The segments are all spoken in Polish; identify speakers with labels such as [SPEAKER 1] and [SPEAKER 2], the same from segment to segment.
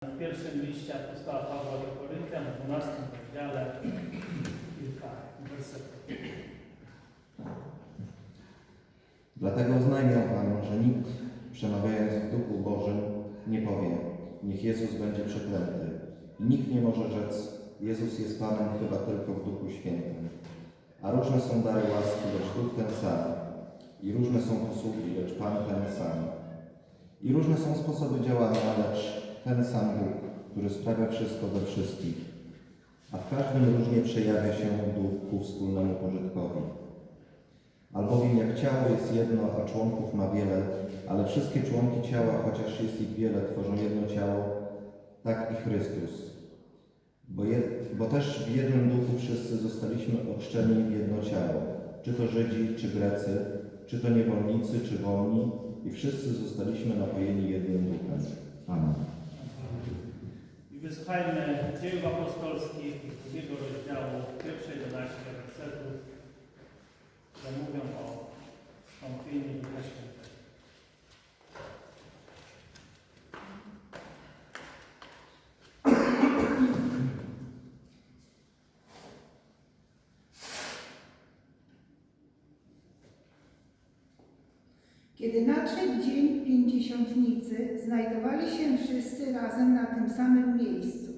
[SPEAKER 1] W pierwszym liście apostoła Pawła do Koryntian, w 12 rozdziale, kilka wersetów.
[SPEAKER 2] Dlatego oznajmiam wam, że nikt, przemawiając w Duchu Bożym, nie powie, niech Jezus będzie przeklęty. I nikt nie może rzec, Jezus jest Panem chyba tylko w Duchu Świętym. A różne są dary łaski, lecz Duch ten sam. I różne są posługi, lecz Pan ten sam. I różne są sposoby działania, lecz ten sam Bóg, który sprawia wszystko we wszystkich. A w każdym różnie przejawia się Duch ku wspólnemu pożytkowi. Albowiem jak ciało jest jedno, a członków ma wiele, ale wszystkie członki ciała, chociaż jest ich wiele, tworzą jedno ciało, tak i Chrystus. Bo, je, bo też w jednym duchu wszyscy zostaliśmy ochrzczeni w jedno ciało, czy to Żydzi, czy Grecy, czy to niewolnicy, czy wolni, i wszyscy zostaliśmy napojeni jednym duchem. Amen.
[SPEAKER 1] I wysłuchajmy dziejów apostolskich drugiego rozdziału, pierwsze 11 wersetów, które mówią o wstąpieniu Ducha Świętego.
[SPEAKER 3] Kiedy nadszedł dzień pięćdziesiątnicy, znajdowali się wszyscy razem na tym samym miejscu.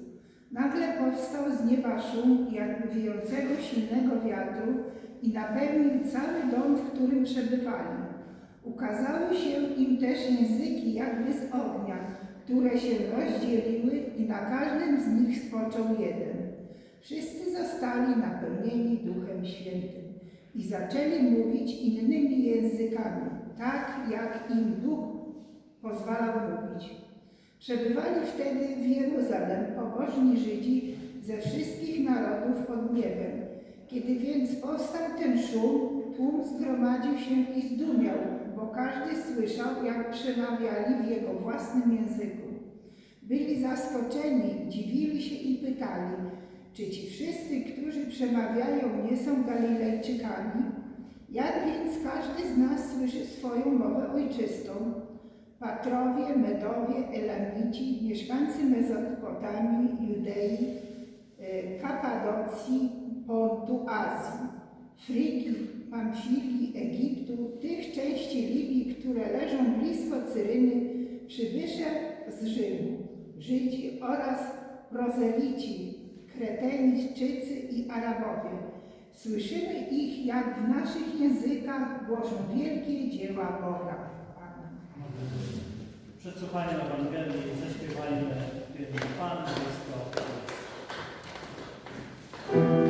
[SPEAKER 3] Nagle powstał z nieba szum jakby wiejącego silnego wiatru i napełnił cały dom, w którym przebywali. Ukazały się im też języki jakby z ognia, które się rozdzieliły i na każdym z nich spoczął jeden. Wszyscy zostali napełnieni Duchem Świętym i zaczęli mówić innymi językami, tak jak im Duch pozwalał mówić. Przebywali wtedy w Jeruzalem pobożni Żydzi ze wszystkich narodów pod niebem. Kiedy więc powstał ten szum, tłum zgromadził się i zdumiał, bo każdy słyszał, jak przemawiali w jego własnym języku. Byli zaskoczeni, dziwili się i pytali, czy ci wszyscy, którzy przemawiają, nie są Galilejczykami? Jak więc każdy z nas słyszy swoją mowę ojczystą? Patrowie, Medowie, Elamici, mieszkańcy Mezopotamii, Judei, e, Kapadocji, Pontu, Azji, Frygii, Pamfilii, Egiptu, tych części Libii, które leżą blisko Cyryny, przybysze z Rzymu, Żydzi oraz prozelici, Kreteńczycy i Arabowie. Słyszymy ich, jak w naszych językach głoszą wielkie dzieła Boga. Amen.
[SPEAKER 1] Przed słuchaniem Ewangelii zaśpiewajmy hymn Pan blisko. I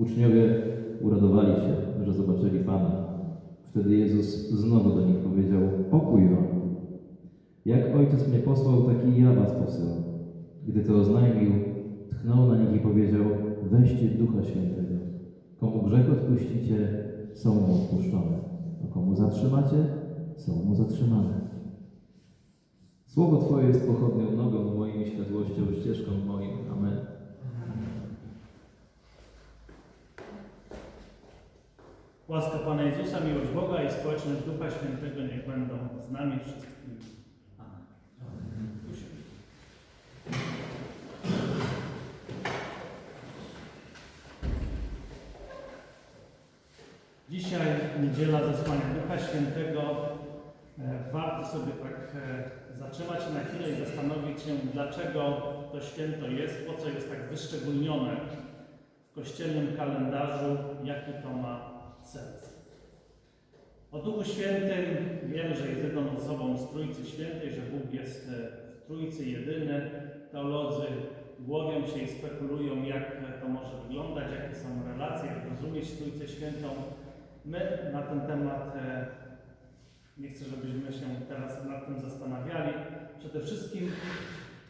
[SPEAKER 4] Uczniowie uradowali się, że zobaczyli Pana. Wtedy Jezus znowu do nich powiedział: Pokój wam. Jak Ojciec mnie posłał, taki ja was posyłam. Gdy to oznajmił, tchnął na nich i powiedział: Weźcie Ducha Świętego. Komu grzech odpuścicie, są mu odpuszczone. A komu zatrzymacie, są mu zatrzymane. Słowo Twoje jest pochodnią nogą moim i światłością ścieżką moim. Amen.
[SPEAKER 1] Łaska Pana Jezusa, miłość Boga i społeczność Ducha Świętego niech będą z nami wszystkimi. Amen. Dzisiaj niedziela zesłania Ducha Świętego. E, Warto sobie tak e, zatrzymać na chwilę i zastanowić się, dlaczego to święto jest, po co jest tak wyszczególnione w kościelnym kalendarzu, jaki to ma sens. O Duchu Świętym wiemy, że jest jedną osobą z Trójcy Świętej, że Bóg jest e, w Trójcy jedyny. Teolodzy głowią się i spekulują, jak to może wyglądać, jakie są relacje, jak rozumieć Trójcę Świętą. My na ten temat, e, nie chcę, żebyśmy się teraz nad tym zastanawiali. Przede wszystkim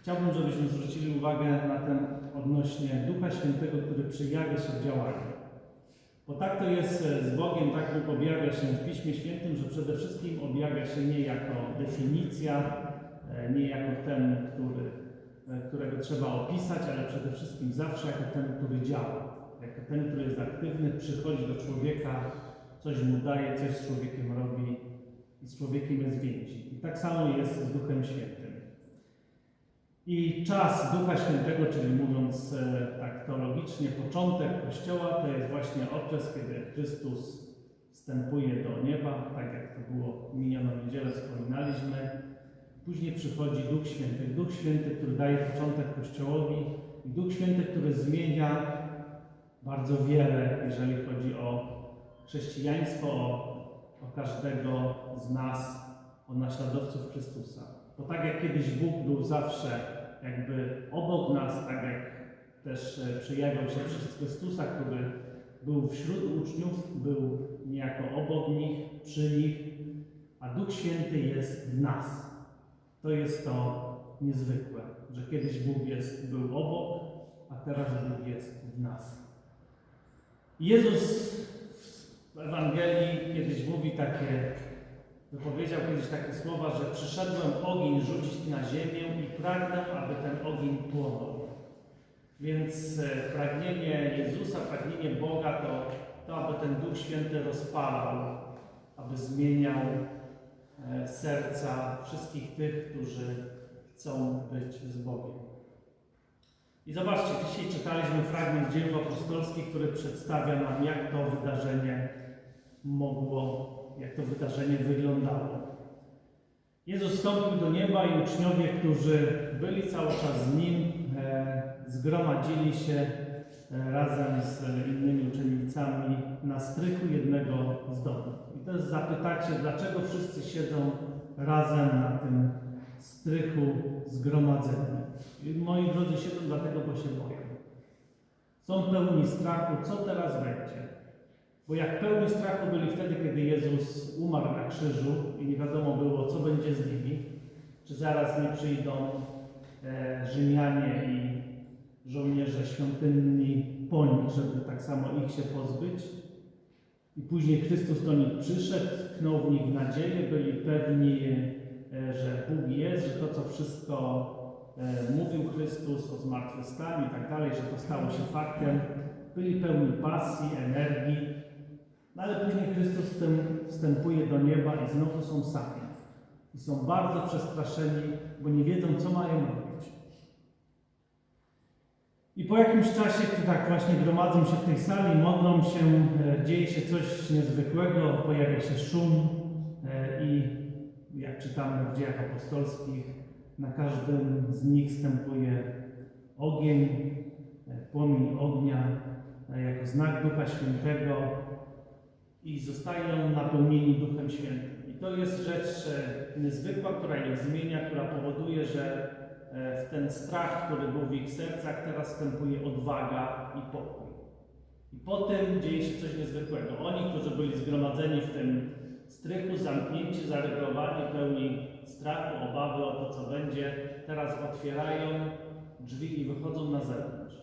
[SPEAKER 1] chciałbym, żebyśmy zwrócili uwagę na ten odnośnie Ducha Świętego, który przejawia się w działaniu. Bo tak to jest e, z Bogiem, tak Bóg objawia się w Piśmie Świętym, że przede wszystkim objawia się nie jako definicja, e, nie jako ten, który, e, którego trzeba opisać, ale przede wszystkim zawsze jako ten, który działa, jako ten, który jest aktywny, przychodzi do człowieka, coś mu daje, coś z człowiekiem robi i z człowiekiem jest więzi. I tak samo jest z Duchem Świętym. I czas Ducha Świętego, czyli mówiąc tak teologicznie, początek Kościoła, to jest właśnie okres, kiedy Chrystus wstępuje do nieba, tak jak to było minioną niedzielę wspominaliśmy. Później przychodzi Duch Święty. Duch Święty, który daje początek Kościołowi i Duch Święty, który zmienia bardzo wiele, jeżeli chodzi o chrześcijaństwo, o, o każdego z nas, o naśladowców Chrystusa. Bo tak jak kiedyś Bóg był zawsze jakby obok nas, tak jak też e, przejawiał się przez Chrystusa, który był wśród uczniów, był niejako obok nich, przy nich, a Duch Święty jest w nas. To jest to niezwykłe, że kiedyś Bóg jest, był obok, a teraz Bóg jest w nas. Jezus w Ewangelii kiedyś mówi takie Wypowiedział kiedyś takie słowa, że przyszedłem ogień rzucić na ziemię i pragnę, aby ten ogień płonął. Więc e, pragnienie Jezusa, pragnienie Boga to, to aby ten Duch Święty rozpalał, aby zmieniał e, serca wszystkich tych, którzy chcą być z Bogiem. I zobaczcie, dzisiaj czytaliśmy fragment dzieł apostolskich, który przedstawia nam, jak to wydarzenie mogło jak to wydarzenie wyglądało. Jezus wstąpił do nieba i uczniowie, którzy byli cały czas z Nim, e, zgromadzili się e, razem z innymi uczennicami na strychu jednego z domów. I teraz zapytacie, dlaczego wszyscy siedzą razem na tym strychu zgromadzeni. Moi drodzy siedzą dlatego, bo się boją. Są pełni strachu, co teraz będzie. Bo jak pełni strachu byli wtedy, kiedy Jezus umarł na krzyżu i nie wiadomo było, co będzie z nimi, czy zaraz nie przyjdą e, Rzymianie i żołnierze świątynni po nich, żeby tak samo ich się pozbyć. I później Chrystus do nich przyszedł, tknął w nich nadzieję, byli pewni, e, że Bóg jest, że to, co wszystko e, mówił Chrystus o zmartwychwstaniu i tak dalej, że to stało się faktem. Byli pełni pasji, energii, no ale później Chrystus wstęp, wstępuje do nieba i znowu są sami. I są bardzo przestraszeni, bo nie wiedzą, co mają. I po jakimś czasie, gdy tak właśnie gromadzą się w tej sali, modlą się, e, dzieje się coś niezwykłego, pojawia się szum e, i jak czytamy w dziejach apostolskich, na każdym z nich wstępuje ogień, e, płomień ognia, jako znak Ducha Świętego, i zostają napełnieni Duchem Świętym. I to jest rzecz niezwykła, która ich zmienia, która powoduje, że w ten strach, który był w ich sercach, teraz wstępuje odwaga i pokój. I potem dzieje się coś niezwykłego. Oni, którzy byli zgromadzeni w tym strychu, zamknięci, zareglowani, pełni strachu, obawy o to, co będzie, teraz otwierają drzwi i wychodzą na zewnątrz.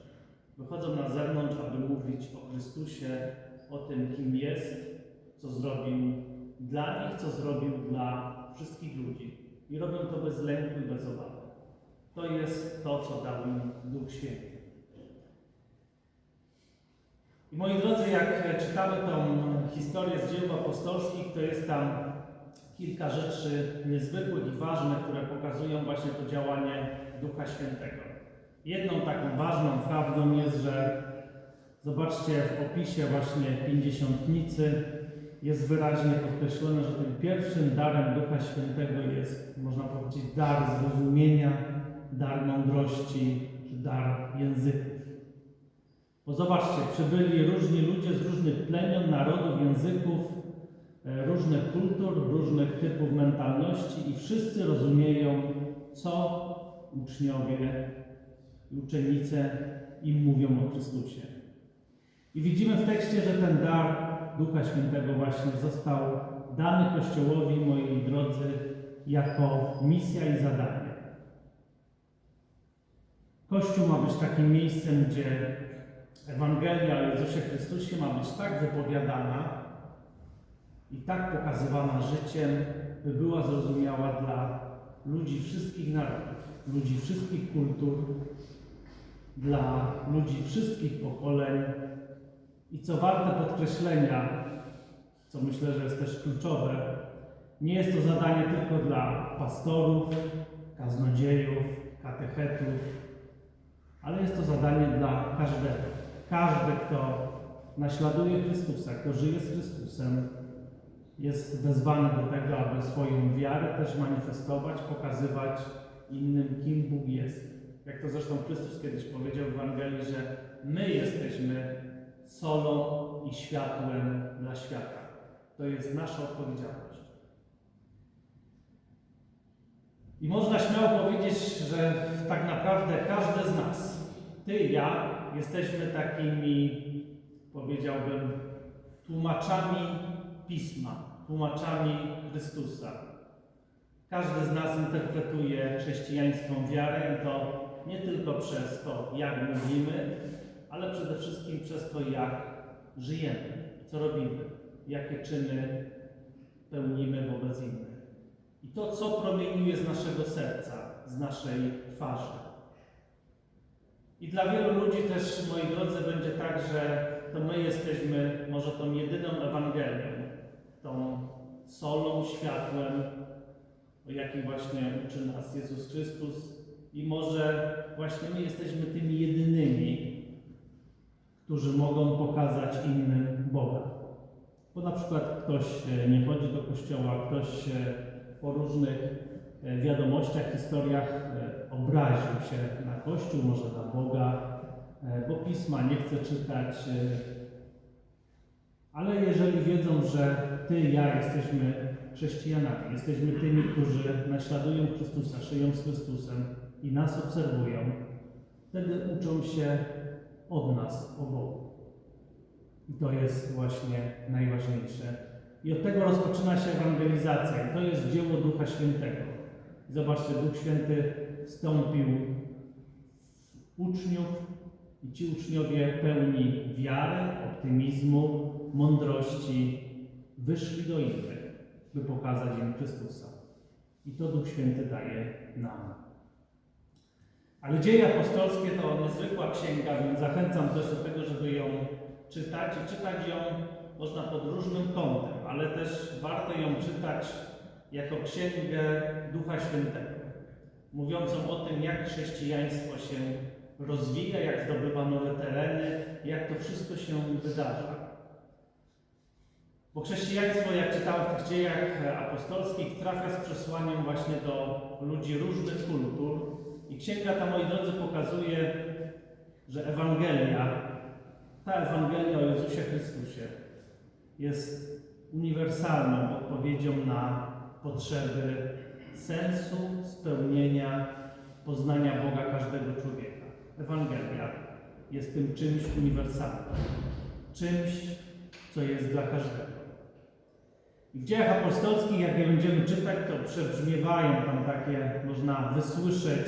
[SPEAKER 1] Wychodzą na zewnątrz, aby mówić o Chrystusie, o tym, kim jest, co zrobił dla nich, co zrobił dla wszystkich ludzi. I robią to bez lęku i bez obawy. To jest to, co dał im Duch Święty. I moi drodzy, jak czytamy tą historię z dzieł apostolskich, to jest tam kilka rzeczy niezwykłych i ważnych, które pokazują właśnie to działanie Ducha Świętego. Jedną taką ważną prawdą jest, że Zobaczcie w opisie właśnie pięćdziesiątnicy, jest wyraźnie podkreślone, że tym pierwszym darem Ducha Świętego jest, można powiedzieć, dar zrozumienia, dar mądrości, czy dar języków. Bo zobaczcie, przybyli różni ludzie z różnych plemion, narodów, języków, e, różnych kultur, różnych typów mentalności i wszyscy rozumieją, co uczniowie i uczennice im mówią o Chrystusie. I widzimy w tekście, że ten dar Ducha Świętego właśnie został dany Kościołowi, moi drodzy, jako misja i zadanie. Kościół ma być takim miejscem, gdzie Ewangelia o Jezusie Chrystusie ma być tak wypowiadana i tak pokazywana życiem, by była zrozumiała dla ludzi wszystkich narodów, ludzi wszystkich kultur, dla ludzi wszystkich pokoleń. I co warte podkreślenia, co myślę, że jest też kluczowe, nie jest to zadanie tylko dla pastorów, kaznodziejów, katechetów, ale jest to zadanie dla każdego. Każdy, kto naśladuje Chrystusa, kto żyje z Chrystusem, jest wezwany do tego, aby swoją wiarę też manifestować, pokazywać innym, kim Bóg jest. Jak to zresztą Chrystus kiedyś powiedział w Ewangelii, że my jesteśmy solą i światłem dla świata. To jest nasza odpowiedzialność. I można śmiało powiedzieć, że tak naprawdę każdy z nas, ty i ja, jesteśmy takimi, powiedziałbym, tłumaczami Pisma, tłumaczami Chrystusa. Każdy z nas interpretuje chrześcijańską wiarę to nie tylko przez to, jak mówimy, ale przede wszystkim przez to, jak żyjemy, co robimy, jakie czyny pełnimy wobec innych. I to, co promieniuje z naszego serca, z naszej twarzy. I dla wielu ludzi też, moi drodzy, będzie tak, że to my jesteśmy może tą jedyną Ewangelią, tą solą, światłem, o jakim właśnie uczy nas Jezus Chrystus. I może właśnie my jesteśmy tymi jedynymi, którzy mogą pokazać innym Boga. Bo na przykład ktoś e, nie chodzi do kościoła, ktoś e, po różnych wiadomościach, historiach e, obraził się na Kościół, może na Boga, e, bo pisma nie chce czytać. e, Ale jeżeli wiedzą, że Ty ja jesteśmy chrześcijanami, jesteśmy tymi, którzy naśladują Chrystusa, żyją z Chrystusem i nas obserwują, wtedy uczą się od nas o Bogu. I to jest właśnie najważniejsze. I od tego rozpoczyna się ewangelizacja. I to jest dzieło Ducha Świętego. I zobaczcie, Duch Święty wstąpił uczniów i ci uczniowie pełni wiary, optymizmu, mądrości wyszli do innych, by pokazać im Chrystusa. I to Duch Święty daje nam. Ale dzieje apostolskie to niezwykła księga, więc zachęcam też do tego, żeby ją czytać i czytać ją można pod różnym kątem, ale też warto ją czytać jako księgę Ducha Świętego, mówiącą o tym, jak chrześcijaństwo się rozwija, jak zdobywa nowe tereny, jak to wszystko się wydarza. Bo chrześcijaństwo, jak czytałem w tych dziejach apostolskich, trafia z przesłaniem właśnie do ludzi różnych kultur. I księga ta, moi drodzy, pokazuje, że Ewangelia, ta Ewangelia o Jezusie Chrystusie jest uniwersalną odpowiedzią na potrzeby sensu, spełnienia, poznania Boga każdego człowieka. Ewangelia jest tym czymś uniwersalnym, czymś, co jest dla każdego. I w dziejach apostolskich, jak je będziemy czytać, to przebrzmiewają tam takie, można wysłyszeć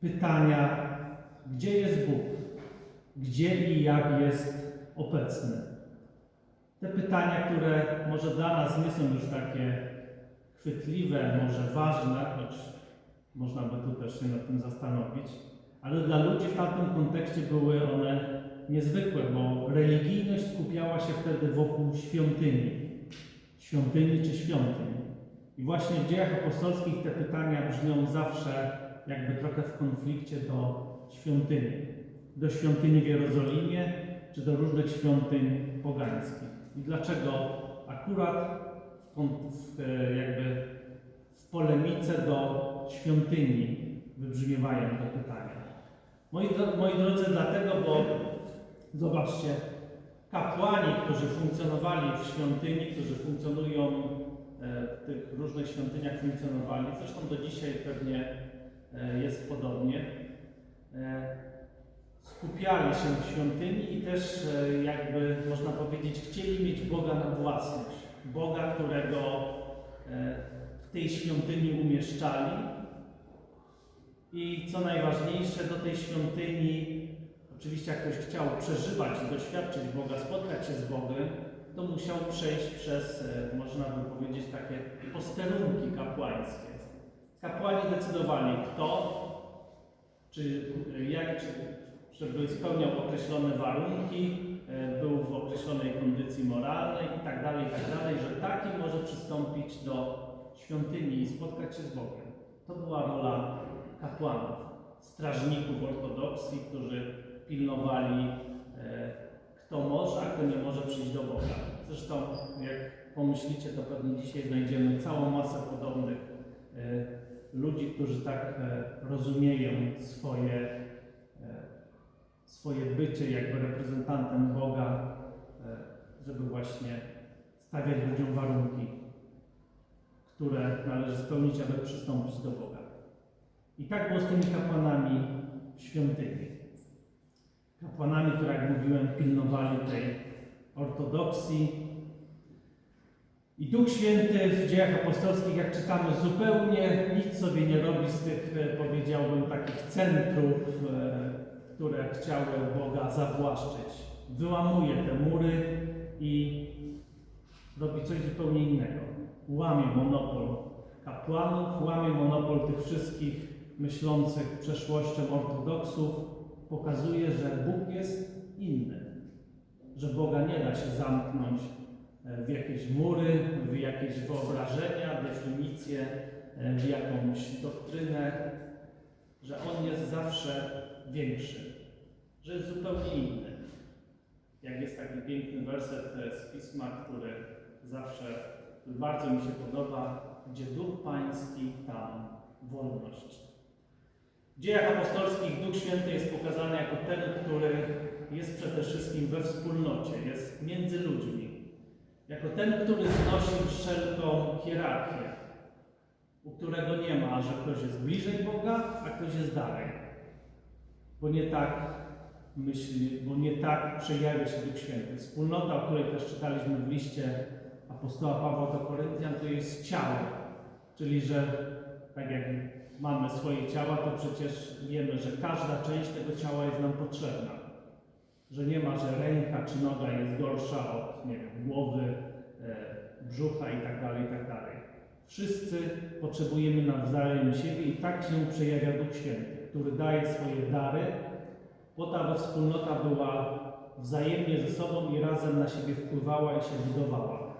[SPEAKER 1] pytania, gdzie jest Bóg, gdzie i jak jest obecny. Te pytania, które może dla nas nie są już takie chwytliwe, może ważne, choć można by tu też się nad tym zastanowić, ale dla ludzi w tamtym kontekście były one niezwykłe, bo religijność skupiała się wtedy wokół świątyni. Świątyni czy świątyń. I właśnie w dziejach apostolskich te pytania brzmią zawsze jakby trochę w konflikcie do świątyni. Do świątyni w Jerozolimie, czy do różnych świątyń pogańskich. I dlaczego akurat jakby w polemice do świątyni wybrzmiewają te pytania. Moi, moi drodzy, dlatego, bo zobaczcie, kapłani, którzy funkcjonowali w świątyni, którzy funkcjonują e, w tych różnych świątyniach funkcjonowali, zresztą do dzisiaj pewnie e, jest podobnie, e, skupiali się w świątyni i też e, jakby można powiedzieć chcieli mieć Boga na własność. Boga, którego e, w tej świątyni umieszczali i co najważniejsze do tej świątyni Oczywiście jak ktoś chciał przeżywać, doświadczyć Boga, spotkać się z Bogiem, to musiał przejść przez, e, można by powiedzieć, takie posterunki kapłańskie. Kapłani decydowali, kto, czy e, jak, czy, żeby spełniał określone warunki, był w określonej kondycji moralnej i tak dalej, i tak dalej, że taki może przystąpić do świątyni i spotkać się z Bogiem. To była rola kapłanów, strażników ortodoksji, którzy pilnowali, e, kto może, a kto nie może przyjść do Boga. Zresztą, jak pomyślicie, to pewnie dzisiaj znajdziemy całą masę podobnych e, ludzi, którzy tak e, rozumieją swoje, e, swoje bycie jakby reprezentantem Boga, e, żeby właśnie stawiać ludziom warunki, które należy spełnić, aby przystąpić do Boga. I tak było z tymi kapłanami w świątyni kapłanami, które jak mówiłem, pilnowali tej ortodoksji. I Duch Święty w dziejach apostolskich, jak czytamy, zupełnie nic sobie nie robi z tych, e, powiedziałbym, takich centrów, e, które chciały Boga zawłaszczyć. Wyłamuje te mury i robi coś zupełnie innego. Łamie monopol kapłanów, łamie monopol tych wszystkich myślących przeszłością ortodoksów, pokazuje, że Bóg jest inny, że Boga nie da się zamknąć e, w jakieś mury, w jakieś wyobrażenia, definicje, e, w jakąś doktrynę, że On jest zawsze większy, że jest zupełnie inny. Jak jest taki piękny werset z Pisma, który zawsze bardzo mi się podoba, gdzie Duch Pański, tam wolność. W dziejach apostolskich Duch Święty jest pokazany jako ten, który jest przede wszystkim we wspólnocie, jest między ludźmi. Jako ten, który znosi wszelką hierarchię, u którego nie ma, że ktoś jest bliżej Boga, a ktoś jest dalej. Bo nie tak myśli, bo nie tak przejawia się Duch Święty. Wspólnota, o której też czytaliśmy w liście apostoła Pawła do Koryntian, to jest ciało. Czyli, że tak jak mamy swoje ciała, to przecież wiemy, że każda część tego ciała jest nam potrzebna. Że nie ma, że ręka czy noga jest gorsza od nie wiem, głowy, e, brzucha i tak dalej, i tak. Wszyscy potrzebujemy nawzajem siebie i tak się przejawia Duch Święty, który daje swoje dary, po to, aby wspólnota była wzajemnie ze sobą i razem na siebie wpływała i się budowała.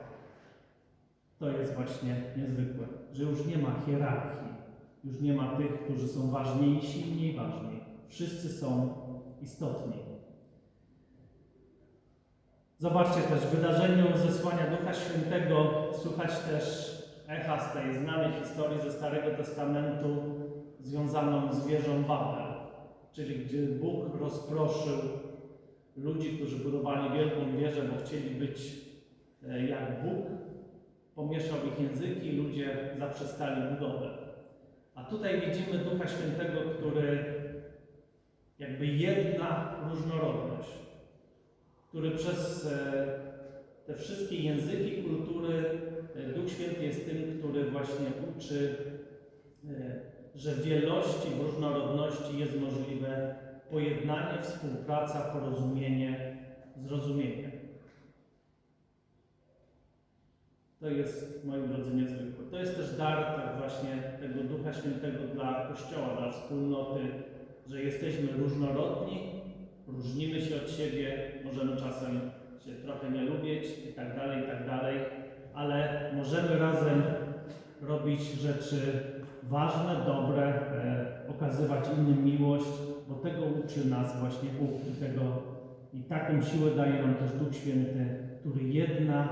[SPEAKER 1] To jest właśnie niezwykłe, że już nie ma hierarchii, już nie ma tych, którzy są ważniejsi i mniej ważni. Wszyscy są istotni. Zobaczcie też w wydarzeniu zesłania Ducha Świętego słychać też echa z tej znanej historii ze Starego Testamentu związaną z wieżą Babel, czyli gdzie Bóg rozproszył ludzi, którzy budowali wielką wieżę, bo chcieli być e, jak Bóg, pomieszał ich języki i ludzie zaprzestali budowę. A tutaj widzimy Ducha Świętego, który jakby jedna różnorodność, który przez e, te wszystkie języki, kultury, e, Duch Święty jest tym, który właśnie uczy, że w wielości, w różnorodności jest możliwe pojednanie, współpraca, porozumienie, zrozumienie. To jest, moi drodzy, niezwykłe. To jest też dar tak właśnie tego Ducha Świętego dla Kościoła, dla wspólnoty, że jesteśmy różnorodni, różnimy się od siebie, możemy czasem się trochę nie lubić i tak dalej, i tak dalej, ale możemy razem robić rzeczy ważne, dobre, e, okazywać innym miłość, bo tego uczy nas właśnie Bóg i tego i taką siłę daje nam też Duch Święty, który jedna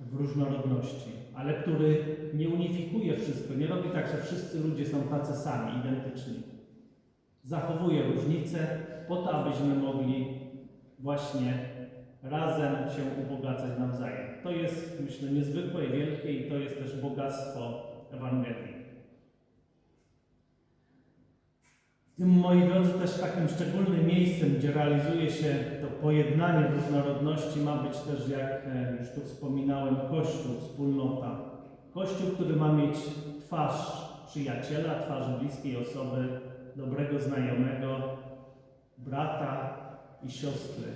[SPEAKER 1] w różnorodności, ale który nie unifikuje wszystko, nie robi tak, że wszyscy ludzie są tacy sami, identyczni. Zachowuje różnice po to, abyśmy mogli właśnie razem się ubogacać nawzajem. To jest, myślę, niezwykłe i wielkie i to jest też bogactwo Ewangelii. Tym, moi drodzy, też takim szczególnym miejscem, gdzie realizuje się to pojednanie różnorodności, ma być też, jak e, już tu wspominałem, Kościół, wspólnota. Kościół, który ma mieć twarz przyjaciela, twarz bliskiej osoby, dobrego znajomego, brata i siostry.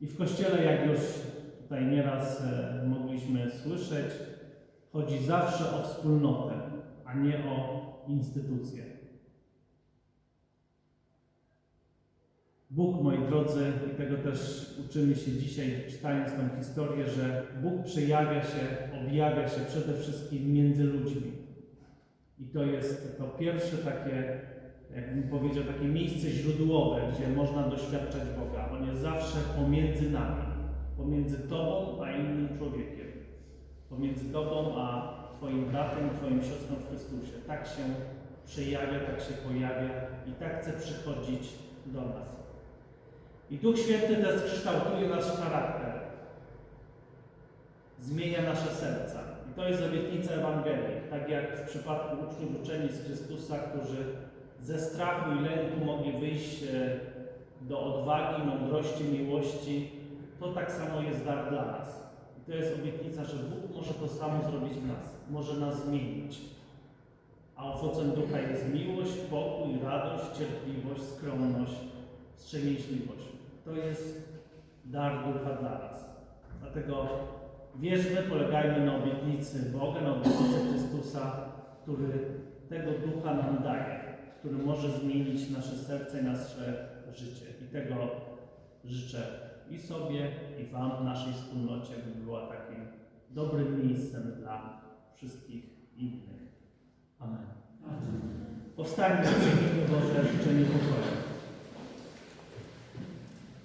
[SPEAKER 1] I w Kościele, jak już tutaj nieraz e, mogliśmy słyszeć, chodzi zawsze o wspólnotę, a nie o instytucję. Bóg, moi drodzy, i tego też uczymy się dzisiaj, czytając tę historię, że Bóg przejawia się, objawia się przede wszystkim między ludźmi. I to jest to pierwsze takie, jakbym powiedział, takie miejsce źródłowe, gdzie można doświadczać Boga. On jest zawsze pomiędzy nami, pomiędzy Tobą a innym człowiekiem, pomiędzy Tobą a Twoim bratem, Twoją siostrą w Chrystusie. Tak się przejawia, tak się pojawia i tak chce przychodzić do nas. I Duch Święty też kształtuje nasz charakter, zmienia nasze serca. I to jest obietnica Ewangelii. Tak jak w przypadku uczniów uczeni z Chrystusa, którzy ze strachu i lęku mogli wyjść e, do odwagi, mądrości, miłości, to tak samo jest dar dla nas. I to jest obietnica, że Bóg może to samo zrobić w nas, może nas zmienić. A owocem ducha jest miłość, pokój, radość, cierpliwość, skromność, wstrzemięźliwość. To jest dar ducha dla nas. Dlatego wierzmy, polegajmy na obietnicy Boga, na obietnicy Chrystusa, który tego ducha nam daje, który może zmienić nasze serce i nasze życie. I tego życzę i sobie, i Wam, naszej wspólnocie, by była takim dobrym miejscem dla wszystkich innych. Amen. Powstańmy, przyjmijmy Boże życzenie pokoju.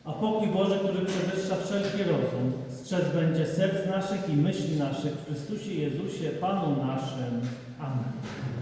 [SPEAKER 1] A pokój Boży, który przewyższa wszelki rozum, strzec będzie serc naszych i myśli naszych w Chrystusie Jezusie, Panu naszym. Amen.